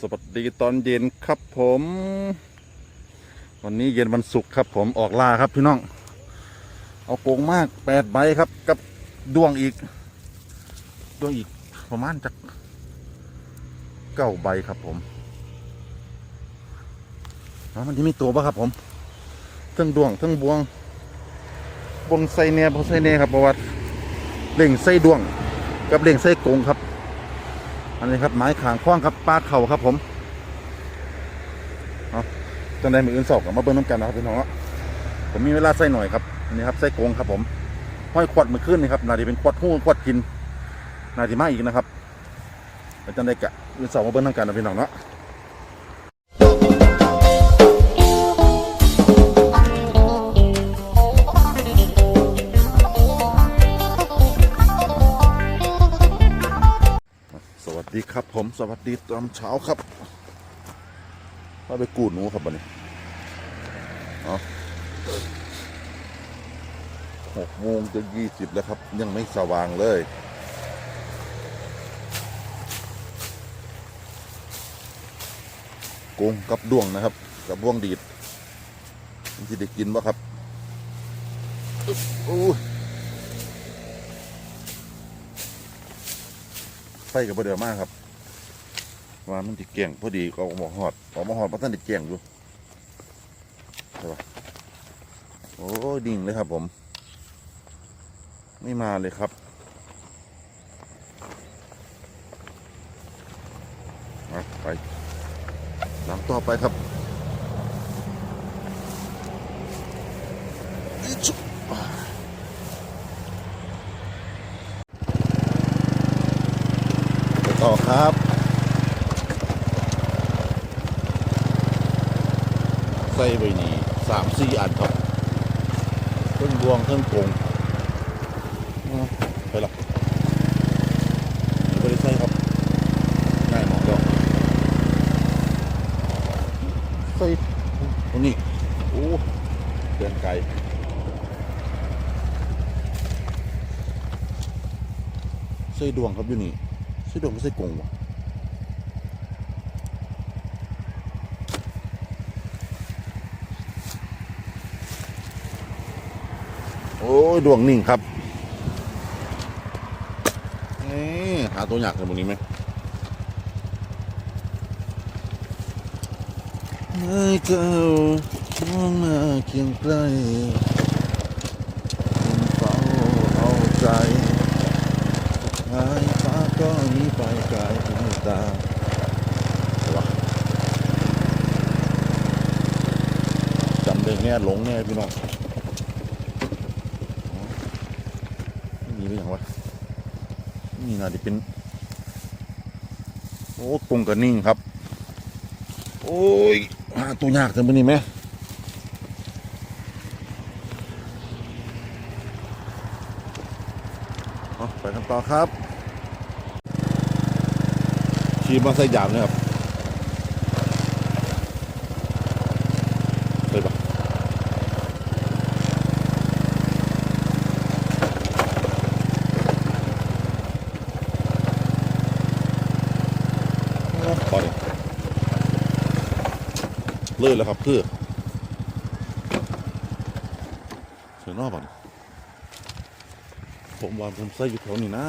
สวัสดีตอนเย็นครับผม วันนี้เย็นวันศุกร์ครับผมออกล่าครับพี่น้อง เอาโกงมากแปดใบครับ กับดวงอีก ดวงอีกประมาณจากเก้าใบครับผมมันจะมีตัวปะครับผมเทั้งดวงเทั้งบวงบนไซเนียบนไซเนียครับประวัติเล่งไส้ดวง กับเล่งไส้กงครับ อันนี้ครับไม้ขางคว้างครับปลาเข่าครับผมเอาจังได้มืออื่นสอบกับมาเบิ้งน้ำกันนะครับพี่น้องผมมีเวลาใส่หน่อยครับอันนี้ครับใส่โกงครับผมห้อยขวดมือขึ้นนี่ครับนาดีเป็นขวดหู้ขวดกินนาดีมากอีกนะครับจังได้กะอื่นสอบมาเบิ้งน้ำกันนะพี่น้องเนาะ สวัสดีตอนเช้าครับมาไปกูดหนูครับบันนี้หกโมงจะยี่สิบแล้วครับ ยังไม่สว่างเลยกงกับดวงนะครับ กับบ่วงดีดมันจะได้กินบ่ครับอู้ไฟกับประเดี๋ยวมากครับ ว่ามันจะเกี่ยงพอดีก็ออกมาหอดออกมาหอดเพราะท่านได้เกี่ยงอยู่ใช่ปะโอ้ดิ่งเลยครับผม ไม่มาเลยครับไปหลังต่อไปครับต่อครับ ใส่ไปนี่สามสี่อันครับเครื่องบวงเครื่องกงเอาไปละไม่ได้ใส่ครับง่ายหมอกแล้วใส่ตรงนี้โอ้เดินไกลใส่ดวงครับอยู่นี่ใส่ดวงไม่ใส่กงวะ ยดวงนิ่งครับนี่หาตัวอยากกันตรงนี้ไหมให้เจ้ามองมาเคียงใกล้ยังเฝ้าเอาใจหายฟ้าก็หนีไปไกลถึงตาจำได้แง่หลงแน่พี่น้องอ๋อ นี่เป็นอย่างวะนี่น่าจะเป็น โอ้ตรงกับนิ่งครับ โอ้ยหาตัวยากจังปะนี่ไหมเอาไปกันต่อครับขี่มาใส่ยามเลยครับใส่ปะเอาพอดี เลยแล้วครับเพื่อเสือนอกบ้านผมวางผมใส่อยู่แถวนี้นะ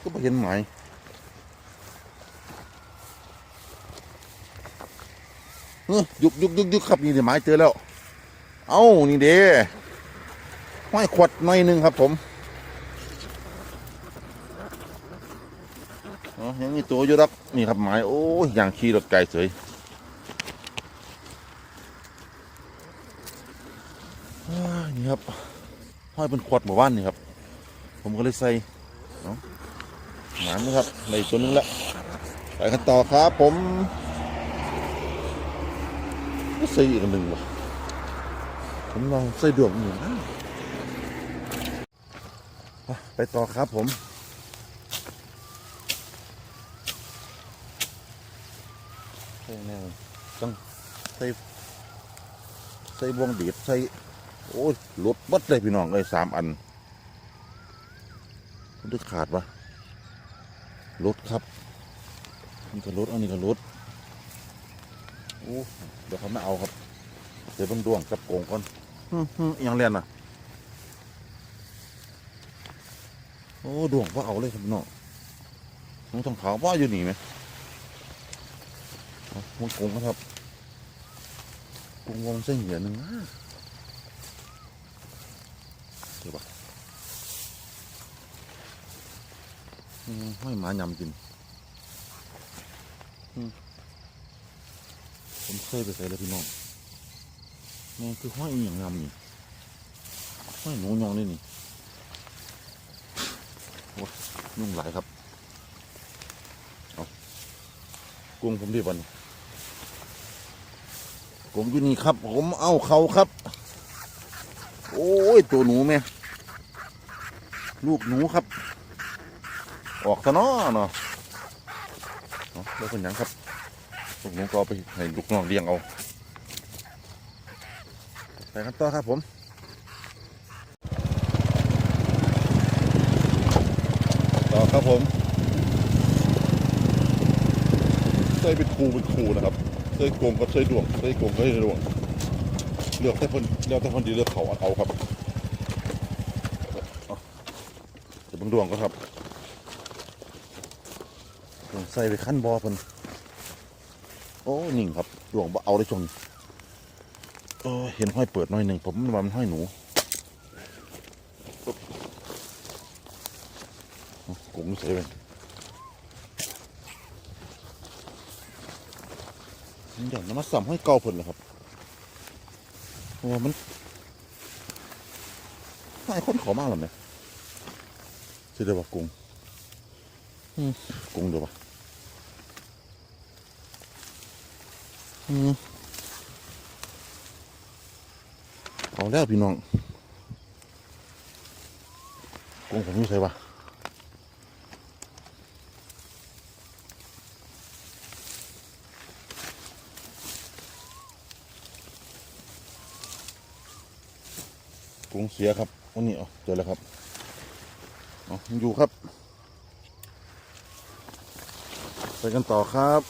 ก็ไม่เห็นหมยเฮ้ยยุกยุกยุกยุกครับนี่เดี๋ยวหมายเจอแล้ว เอ้า นี่เด้ ห้อยขวดหน่อยหนึงครับผมอ๋อยังมีตัวอยู่รักนี่ครับหมายโอ้ยอย่างขี่รถไกลเฉยนี่ครับห้อยเป็นขวดหมู่บ้านนี่ครับ ผมก็เลยใส่หมานนะครับในตัวนึงแล้วไปกันต่อครับผมใส่อีกนหนึ่งว่ะผมลองใส่ดวงหมูนะอะ ไปต่อครับผมใส่แนวต้องใส่ส่บวงดีดใส่โอ้ยหลุดบัดเลยพี่น้องเลยสามอันมันดึกขาดปะหลุดครับ นี่ก็หลุดอันนี้ก็หลุดโอ้เดี๋ยวเขาไม่เอาครับ เดี๋ยวเบิ่งดวงกับโกงก่อนฮึ่มฮึ่มอิหยังเรียนน่ะ โอ้ดวงว่าเอาเลยครับพี่น้องน้องทองขาวว่าอยู่นี่ไหมมันโกงครับกงวงเส้นเหยียหนึ่งนะเดี๋ยวปะอืมห้อยหมายำกินผมเคยไปใส่แล้วพี่น้องแม่คือห้อยอหย่างยำนี่ห้อยหนูยองนี่นี่ ยยุ่งหลายครับเอากุ้งผมดีบันผมอยู่นี่ครับ ผมเอาเขาครับ โอ้ย ตัวหนูแม่ลูกหนูครับ ออกซะเนาะเนาะเอาแล้วเป็นยังครับลูกหนูก็ไปให้ลูกน้องเลี้ยงเอาไปกันต่อครับผม ต่อครับผมใส่เป็นครูเป็นครูนะครับเส้ยโกงกับเส้ยดวงเส้ยโกงกับเส้ดวงเลือกแต่คนเลือกแต่คนดีเลือกเขาเอาครับเอาจะเบิ่งดวงก็ครับดวงใส่ไปขั้นบอเพิ่นโอ้นิ่งครับดวงเอาได้ชนเออเห็นห้อยเปิดหน่อยหนึ่งผมว่ามันห้อยหนูปึ๊บ เอาโกงใส่ไปมันอย่างน้ำมันสัมให้เก่าเพิ่นเลยครับเพราะว่ามันหลายคนขอมากหรอเนี่ยสิเดี๋ยวว่ากุ้งอืมกุ้งเดี๋ยวว่าอืมเอาแล้วพี่น้องกุ้งผมอยู่ใส่วะ งเสียครับวันนี้เอาเจอแล้วครับเอายังอยู่ครับ ไปกันต่อครับ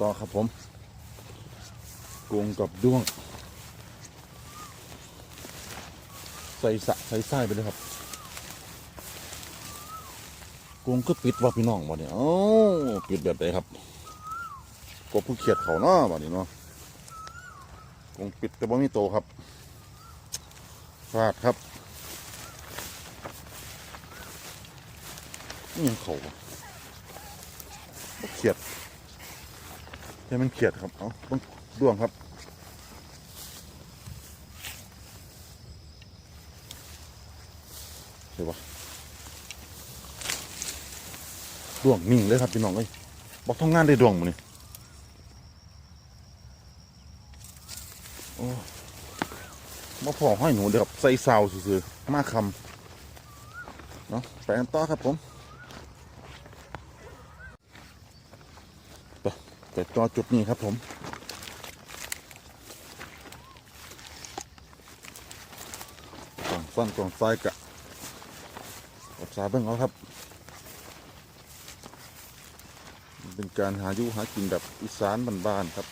ต่อครับผมกรุงกับด้วง ใส่สะใส่ไส้ไปเลยครับกรุงก็ปิดว่าพี่น้องบ่เนี่ยเอ้ปิดแบบไหนครับกบผู้เขียดเขาเนาะบ่นี้เนาะ กงปิดแต่บ่มีโตครับพลาดครับนี่ยังเขาเขียดแค่มันเขียดครับ เอาต้องด้วงครับเดี๋ยววะด้วงนิ่งเลยครับพี่น้องเอ้ยบอกทำงงานได้ด้วงมั นนี่มาพอห้อยหนูเดี๋ยวใส่ซาวซื่อๆมากคำเนาะไปกันต่อครับผมไปไปต่อจุดนี้ครับผมกล่องสั้นกล่องซ้ายกะกดสาเบิ้งเอาครับ เป็นการหาอยุหากินแบบอีสานบ้านๆครับ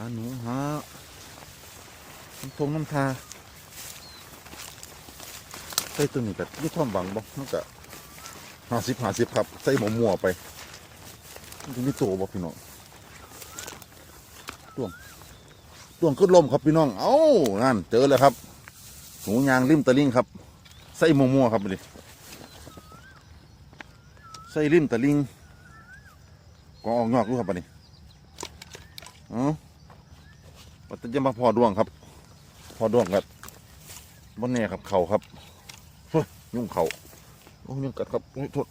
าหนูหาน้ำทงน้ำทาใส่ตัวนี้กับยี่ท่อมบังบ่มันก็ห้าสิบห้าสิบครับ ใส่หมมั่วไปมันจะมีตัวบ่พี่น้องต้วงต้วงขึ้นลมครับพี่น้อง เอ้านั่นเจอแล้วครับหนูยางริมตะลิงครับ ใส่หมมั่วครับดิใส่ริมตะลิงก็ออกงอกดูครับบัดนี้เอ้า วัต จะมาพอดวงครับ พอดวงกับบนแน่ครับเขาครับเฮ้ยยุ่งเขาโอ้ยุ่งกัดครับโอ้ยโทษ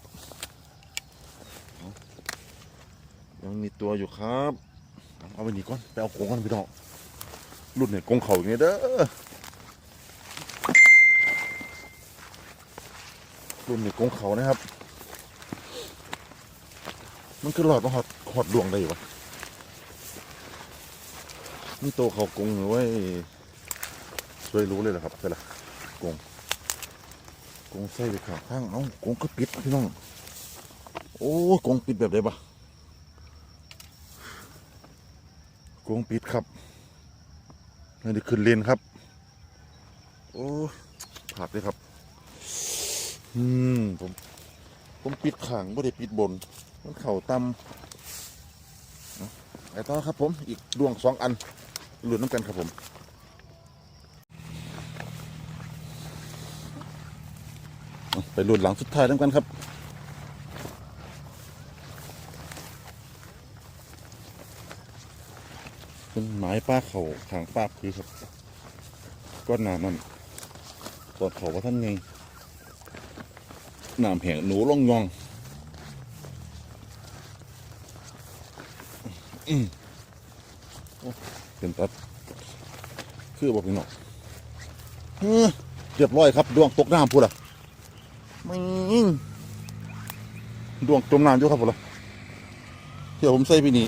ยังมีตัวอยู่ครับ เอาไปนี่ก่อนไปเอากงกันพี่น้องรุ่นเนี่ยกงเขาอย่างนี้เด้อรุ่นเนี่ยกงเขานะครับ มันคือหลอดมาหอดหอดดวงได้อยู่วะ นี่โตเขากงหรือว่าช่วยรู้เลยเหรอครับใช่ละกงกงใส่ไปข้างข้างเอ้ากงก็ปิดพี่น้อง โอ้กงปิดแบบไหนบะกงปิดครับนี่ได้ขึ้นเลนครับ โอ้ผาดเลยครับ อืมผมผมปิดขางไม่ได้ปิดบน มันเข่าตำไอ้ต่อครับผม อีกดวงสองอัน หลุดน้ำกันครับผมไปหลุดหลังสุดท้ายน้ำกันครับเป็นไม้ป้าเขาขางป้าคือครับก้อนหนามันตอดเขาว่าท่านไงน้ำแหงหนูลงยองอืมโอ้ เป็นตัดคือบอกพี่น้องเฮ้อเรียบร้อยครับ ดวงตกน้ำพูดอะไม่งดวงจมน้ำอยู่ครับพูดอะเดี๋ยวผมใส่ไปนี่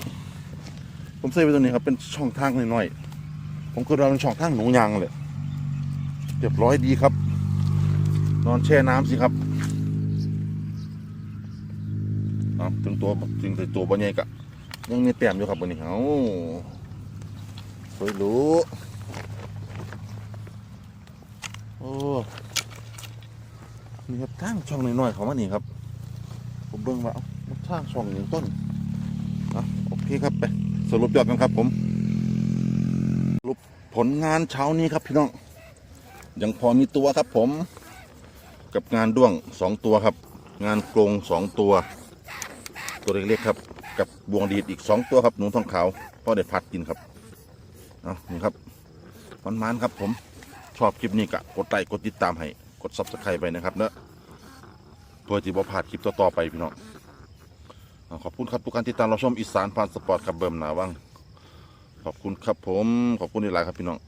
ผมใส่ไปตรงนี้ครับเป็นช่องทางหน่อยๆผมก็เราเป็นช่องทางหนูยางเลยเรียบร้อยดีครับ นอนแช่น้ำสิครับเอาถึงตัวถึงตัวบนใหญ่กะยังมีแต้มอยู่ครับวันนี้เอา เคยรู้โอ้นี่ครับทางช่องน้อยๆเขามานี่ครับ ผมเบิ่งว่าเอ้าทางช่องอย่างต้นอะโอเคครับไปสรุปยอดกันครับผมสรุปผลงานเช้านี้ครับพี่น้องยังพอมีตัวครับผม กับงานด้วงสองตัวครับ งานกรงสองตัว ตัวเล็กๆครับ กับบวงดีดอีกสองตัวครับหนูทองขาวพ่อได้พัดกินครับ เอานี่ครับมันมันครับผมชอบคลิปนี้กะกดไลค์กดติดตามให้กดซับสไครต์ไปนะครับเนอะเพื่อที่บ่พลาดคลิปต่อๆไปพี่น้องขอบคุณครับทุกการติดตามเราชมอีสานพานสปอร์ตครับเบิ่มหนาวังขอบคุณครับผมขอบคุณหลายครับพี่น้อง